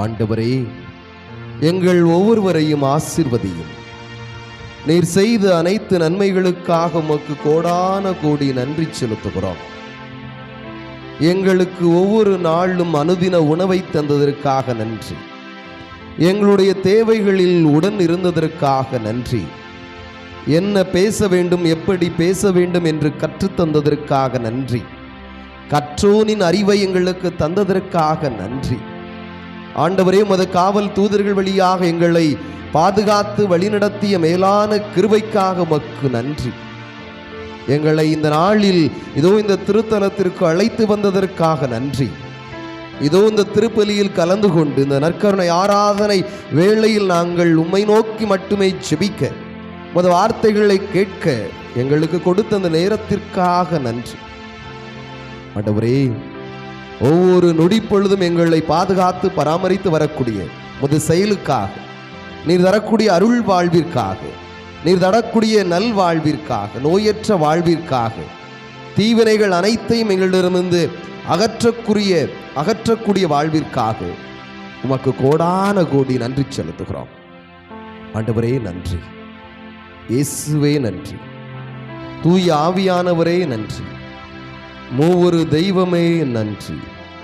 ஆண்டவரே எங்கள் ஒவ்வொருவரையும் ஆசிர்வதியும். நீர் செய்த அனைத்து நன்மைகளுக்காக உமக்கு கோடான கோடி நன்றி செலுத்துகிறோம். எங்களுக்கு ஒவ்வொரு நாளும் அனுதின உணவை தந்ததற்காக நன்றி. எங்களுடைய தேவைகளில் உடன் இருந்ததற்காக நன்றி. என்ன பேச வேண்டும் எப்படி பேச வேண்டும் என்று கற்றுத்தந்ததற்காக நன்றி. கற்றோனின் அறிவை எங்களுக்கு தந்ததற்காக நன்றி. ஆண்டவரே உமது காவல் தூதர்கள் வழியாக எங்களை பாதுகாத்து வழிநடத்திய மேலான கிருபைக்காக உமக்கு நன்றி. எங்களை இந்த நாளில் இதோ இந்த திருத்தலத்திற்கு அழைத்து வந்ததற்காக நன்றி. இதோ இந்த திருப்பலியில் கலந்து கொண்டு இந்த நற்கருணை ஆராதனை வேளையில் நாங்கள் உம்மை நோக்கி மட்டுமே செபிக்க உமது வார்த்தைகளை கேட்க எங்களுக்கு கொடுத்த அந்த நேரத்திற்காக நன்றி. ஆண்டவரே ஒவ்வொரு நொடி பொழுதும் எங்களை பாதுகாத்து பராமரித்து வரக்கூடிய உமது செயலுக்காக நீர் தரக்கூடிய அருள் வாழ்விற்காக நீர் தரக்கூடிய நல் வாழ்விற்காக நோயற்ற வாழ்விற்காக தீவினைகள் அனைத்தையும் எங்களிடமிருந்து அகற்றக்குரிய அகற்றக்கூடிய வாழ்விற்காக உமக்கு கோடான கோடி நன்றி செலுத்துகிறோம். ஆண்டவரே நன்றி. இயேசுவே நன்றி. தூய ஆவியானவரே நன்றி. மூவொரு தெய்வமே நன்றி.